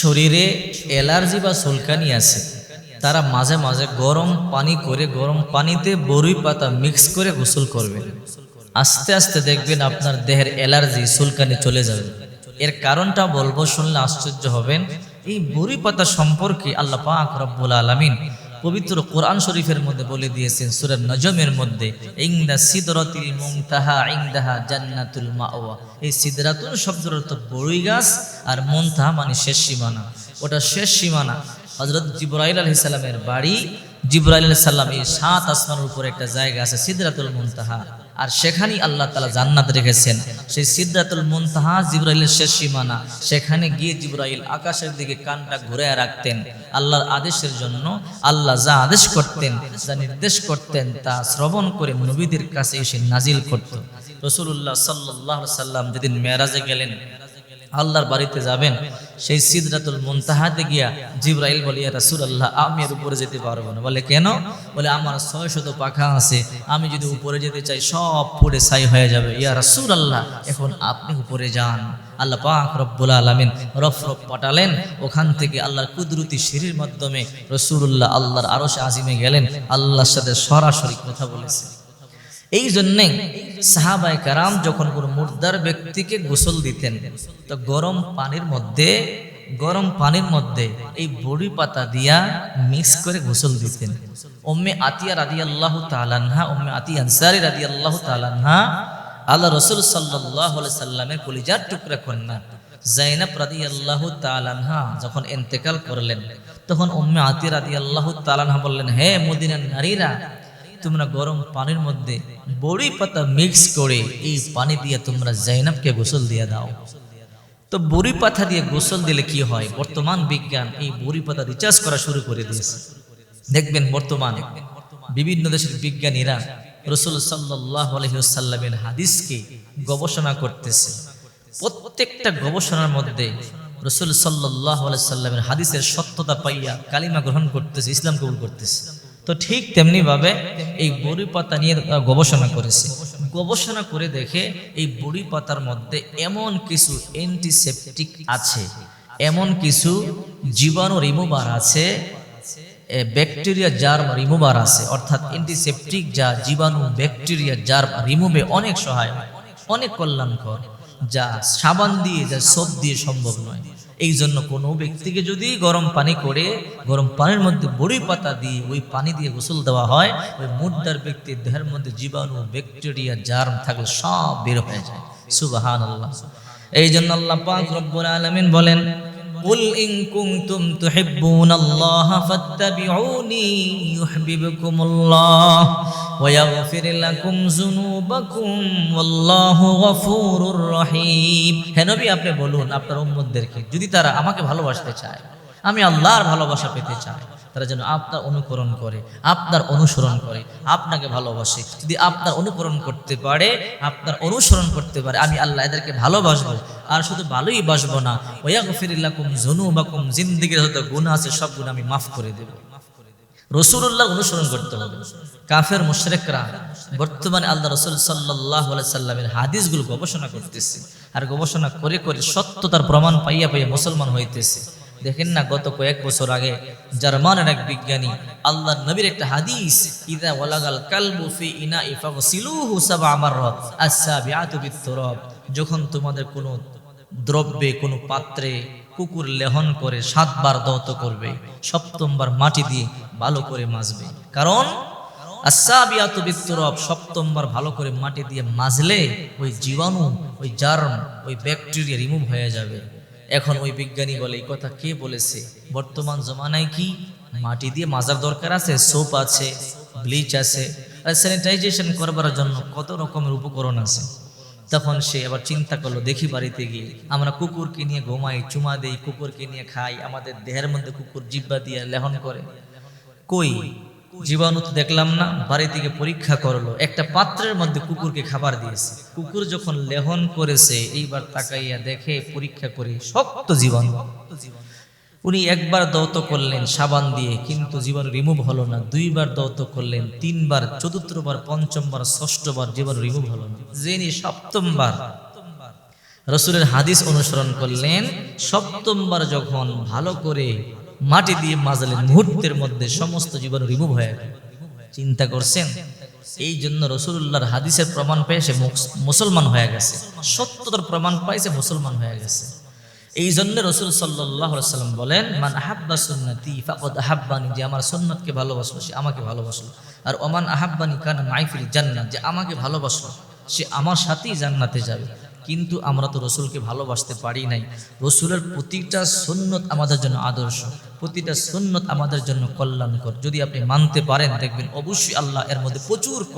শরীরে অ্যালার্জি বা সুলকানি আছে, তারা মাঝে মাঝে গরম পানি করে গরম পানিতে বরুই পাতা মিক্স করে গোসল করবেন আস্তে আস্তে দেখবেন আপনার দেহের অ্যালার্জি সুলকানি চলে যাবে। এর কারণটা বলব, শুনলে আশ্চর্য হবেন, এই বরুই পাতা সম্পর্কে আল্লাহ পাক রব্বুল আলামিন পবিত্র কোরআন শরীফের মধ্যে বলে দিয়েছেন সুরের নজমের মধ্যে, ইংদা সিদরতিল মুংতাহা ইংদাহা জান্নাতুল মাওয়া। এই সিদরাতুল শব্দের অর্থ বড়ই গাছ আর মুনতাহা মানে শেষ সীমানা। ওটা শেষ সীমানা। হজরত জিবরাইল আলাইহিস বাড়ি জিবরাইল সালাম এই সাত আসমানের উপরে একটা জায়গা আছে, সিদরাতুল মুনতাহা। আর সেখানেই আল্লাহ তালা জান্নাত রেখেছেন। সেই সিদ্ধাতুল মুনতাহা জিব্রাইলের শেষ সীমানা। সেখানে গিয়ে জিব্রাইল আকাশের দিকে কানটা ঘুরে রাখতেন। আল্লাহর আদেশের জন্য আল্লাহ যা আদেশ করতেন, যা নির্দেশ করতেন, তা শ্রবণ করে নবীদের কাছে এসে নাজিল করত। রসুল্লাহ সাল্লাহ সাল্লাম যেদিন মেয়ারাজে গেলেন, আল্লাহর বাড়িতে যাবেন সেই সিদরাতুল মুনতাহাতে গিয়া জিব্রাইল বলে, ইয়া রাসূলুল্লাহ, আমি এর উপরে যেতে পারব না। বলে, কেন? বলে, আমার ছয় শত পাখা আছে, আমি যদি উপরে যেতে চাই, সব পড়ে ছাই হয়ে যাবে। ইয়া রাসূলুল্লাহ, এখন আপনি উপরে যান। আল্লাহ পাক রব্বুল আলামিন রফ রফ পাঠালেন। ওখান থেকে আল্লাহর কুদরতি সিঁড়ির মাধ্যমে রসুল্লাহ আল্লাহর আরশ আজিমে গেলেন। আল্লাহর সাথে সরাসরি কথা বলেছে এই জন্যে সাহাবাই কারাম যখন কোনো মুর্দার ব্যক্তিকে গোসল দিতেন, তো গরম পানির মধ্যে, গরম পানির মধ্যে এই বড়ি পাতা দিয়া মিক্স করে গোসল দিতেন। ওম্মে আতিয়া রাদি আল্লাহ তালানহা ওম্মে আতি আনসারি রাদি আল্লাহ তালানহা আল্লাহ রসুল সাল্লাহ সাল্লামের কলিজার টুকরা কন্যা জাইনাব রাদি আল্লাহ তালানহা যখন এন্তেকাল করলেন, তখন ওম্মে আতি রাদি আল্লাহ তালানহা বললেন, হে মদিনার নারীরা তোমরা গরম পানির মধ্যে বড়ি পাতা মিক্স করে এই পানি দিয়ে তোমরা জাইনাবকে গোসল দিয়ে দাও। তো বড়ি পাতা দিয়ে গোসল দিলে কি হয়? বর্তমান বিজ্ঞান এই বড়ি পাতা রিচার্জ করা শুরু করে দিয়েছে। দেখবেন বর্তমানে বিভিন্ন দেশের বিজ্ঞানীরা রসুল সাল্লাহ হাদিসকে গবেষণা করতেছে। প্রত্যেকটা গবেষণার মধ্যে রসুল সাল্লাহ সাল্লামের হাদিসের সত্যতা পাইয়া কালিমা গ্রহণ করতেছে, ইসলাম কবুল করতেছে। তো ঠিক তেমনি ভাবে এই বড়ি পাতা নিয়ে গবেষণা করেছে। গবেষণা করে দেখে এই বড়ি পাতার মধ্যে এমন কিছু অ্যান্টিসেপটিক আছে, এমন কিছু জীবাণু রিমুভার আছে ব্যাকটেরিয়া জার্ম রিমুভার আছে, অর্থাৎ অ্যান্টিসেপটিক যা জীবাণু ব্যাকটেরিয়া জার্ম রিমুভে অনেক সহায় অনেক কল্যাণকর, যা সাবান দিয়ে, যা সোপ দিয়ে সম্ভব নয়। এই জন্য কোনো ব্যক্তিকে যদি গরম পানি করে, গরম পানির মধ্যে বড়ি পাতা দিয়ে ওই পানি দিয়ে গোসল দেওয়া হয়, ওই মুদ্রার ব্যক্তির দেহের মধ্যে জীবাণু, ব্যাকটেরিয়া, জার্ম থাকলে সব বের হয়ে যায়। সুবাহান আল্লাহ এই জন্য আল্লাহ পাক রব্বুল আলামিন বলেন قل إن كنتم تحبون الله فاتبعوني يحببكم الله ويغفر لكم ذنوبكم والله غفور رحيم হে নবী আপনি বলুন আপনার উম্মতদেরকে যদি তারা আমাকে ভালোবাসতে চায় আমি আল্লাহর ভালোবাসা পেতে চাই তারা যেন আপনার অনুকরণ করে, আপনার অনুসরণ করে, আপনাকে ভালোবাসে। যদি আপনার অনুকরণ করতে পারে, আপনার অনুসরণ করতে পারে, আমি আল্লাহ এদেরকে ভালোবাসবো, আর শুধু ভালোই বাসবো না ওয়া গফিরিল্লাকুম জুনুবাকুম জিন্দিগির যত গুণ আছে, সব গুণ আমি মাফ করে দেব। রসুল্লাহ অনুসরণ করতে হবে। কাফের, মুশরেকরা বর্তমানে আল্লাহ রসুল সাল্লাহ সাল্লামের হাদিসগুলো গবেষণা করতেছে, আর গবেষণা করে করে সত্যতার প্রমাণ পাইয়া পাইয়া মুসলমান হইতেছে। দেখেন না গত কয়েক বছর আগে জার্মানের এক বিজ্ঞানী আল্লাহ নবীর একটা হাদিস, ইদা ওয়ালাগাল কালবু ফি ইনা ইফাগসিলুহু সাবআ মাররাত আস-সাবিআতু বিত-তুরাব। যখন তোমাদের কোনো দ্রব্যে, কোনো পাত্রে কুকুর লেহন করে সাতবার দহত করবে, সপ্তমবার মাটি দিয়ে ভালো করে মাজবে। কারণ আসাবিয়াত বিত্তরব সপ্তমবার ভালো করে মাটি দিয়ে মাজলে ওই জীবাণু, ওই জার্ম, ওই ব্যাকটেরিয়া রিমুভ হয়ে যাবে। এখন ওই বিজ্ঞানী বলে, এই কথা কে বলেছে? বর্তমান জমানায় কি মাটি দিয়ে মাজার দরকার আছে? সোপ আছে, ব্লিচ আছে, আর স্যানিটাইজেশন করবার জন্য কত রকমের উপকরণ আছে? তখন সে আবার চিন্তা করল, দেখি বাড়িতে গিয়ে, আমরা কুকুরকে নিয়ে ঘুমাই, চুমা দেই, কুকুরকে নিয়ে খাই, আমাদের দেহের মধ্যে কুকুর জিব্বা দিয়ে লেহন করে। কই? জীবাণু তো দেখলাম না বাড়ি থেকে পরীক্ষা করল। একটা পাত্রের মধ্যে কুকুরকে খাবার দিয়েছে। কুকুর যখন লেহন করেছে, এইবার তাকাইয়া দেখে পরীক্ষা করে শক্ত জীবাণু। উনি একবার দৌত করলেন সাবান দিয়ে, কিন্তু জীবাণু রিমুভ হলো না। দুইবার দৌত করলেন, তিনবার, চতুর্থবার, পঞ্চমবার, ষষ্ঠবার জীবাণু রিমুভ হলো না। যিনি সপ্তমবার। রসুলের হাদিস অনুসরণ করলেন, সপ্তমবার যখন ভালো করে মাটি দিয়ে মাজালেন মুহূর্তের মধ্যে সমস্ত জীবন রিমুভ হয়ে গেল। চিন্তা করছেন? এই জন্য রসুল্লাহর হাদিসের প্রমাণ পেয়ে সে মুস- মুসলমান হয়ে গেছে। সত্যতার প্রমাণ পাইছে মুসলমান হয়ে গেছে। এই জন্য রসুল সাল্লাহ সাল্লাম বলেন, মান আহাব্বা সুন্নতি, ফাকদ আহাব্বানি, যে আমার সুন্নতকে ভালোবাসলো, সে আমাকে ভালোবাসলো। আর ওমান আহাব্বানি কান মাইফিল জান্নাত, যে আমাকে ভালোবাসলো, সে আমার সাথেই জান্নাতে যাবে। কিন্তু আমরা তো রসুলকে ভালোবাসতে পারি নাই। রসুলের প্রতিটা সুন্নত আমাদের জন্য আদর্শ, প্রতিটা সুন্নত আমাদের জন্য কল্যাণকর। যদি আপনি মানতে পারেন, দেখবেন অবশ্যই আল্লাহ এর মধ্যে প্রচুর